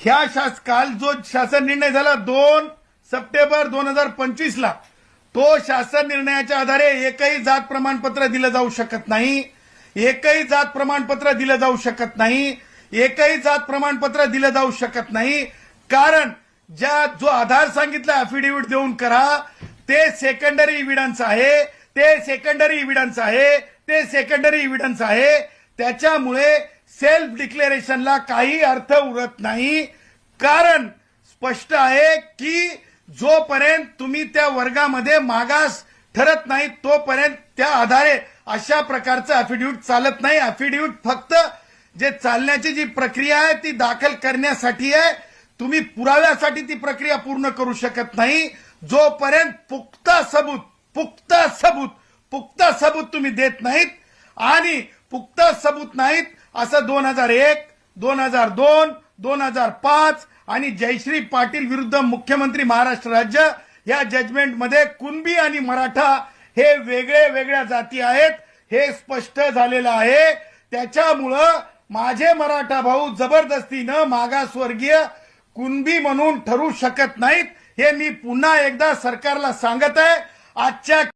ह्या शास काल जो शासन निर्णय झाला दोन सप्टेंबर दोन हजार पंचवीसला तो शासन निर्णयाच्या आधारे एकही जात प्रमाणपत्र दिलं जाऊ शकत नाही एकही जात प्रमाणपत्र दिलं जाऊ शकत नाही एकही जात प्रमाणपत्र दिलं जाऊ शकत नाही. कारण ज्या जो आधार सांगितला अफिडेव्हिट देऊन करा ते सेकंडरी इव्हिडन्स आहे ते सेकंडरी इव्हिडन्स आहे ते सेकंडरी इव्हिडन्स आहे. त्याच्यामुळे सेल्फ डिक्लेरेशनला काही अर्थ उरत नाही. कारण स्पष्ट आहे की जोपर्यंत तुम्ही त्या वर्गामध्ये मागास ठरत नाही तोपर्यंत त्या आधारे अशा प्रकारचं अफिडेव्हिट चालत नाही. अफिडेव्हिट फक्त जे चालण्याची जी प्रक्रिया आहे ती दाखल करण्यासाठी आहे. तुम्ही पुराव्यासाठी ती प्रक्रिया पूर्ण करू शकत नाही. जोपर्यंत पुख्ता सबूत पुख्ता सबूत पुख्ता सबूत तुम्ही देत नाहीत आणि पुख्ता सबूत नाहीत. असं दोन हजार एक दोन हजार दोन दोन हजार पाच आणि जयश्री पाटील विरुद्ध मुख्यमंत्री महाराष्ट्र राज्य या जजमेंटमध्ये कुणबी आणि मराठा हे वेगळे वेगळ्या जाती आहेत हे स्पष्ट झालेलं आहे. त्याच्यामुळं माझे मराठा भाऊ जबरदस्तीनं मागासवर्गीय कुणबी म्हणून ठरू शकत नाहीत हे मी पुन्हा एकदा सरकारला सांगत आहे. आजच्या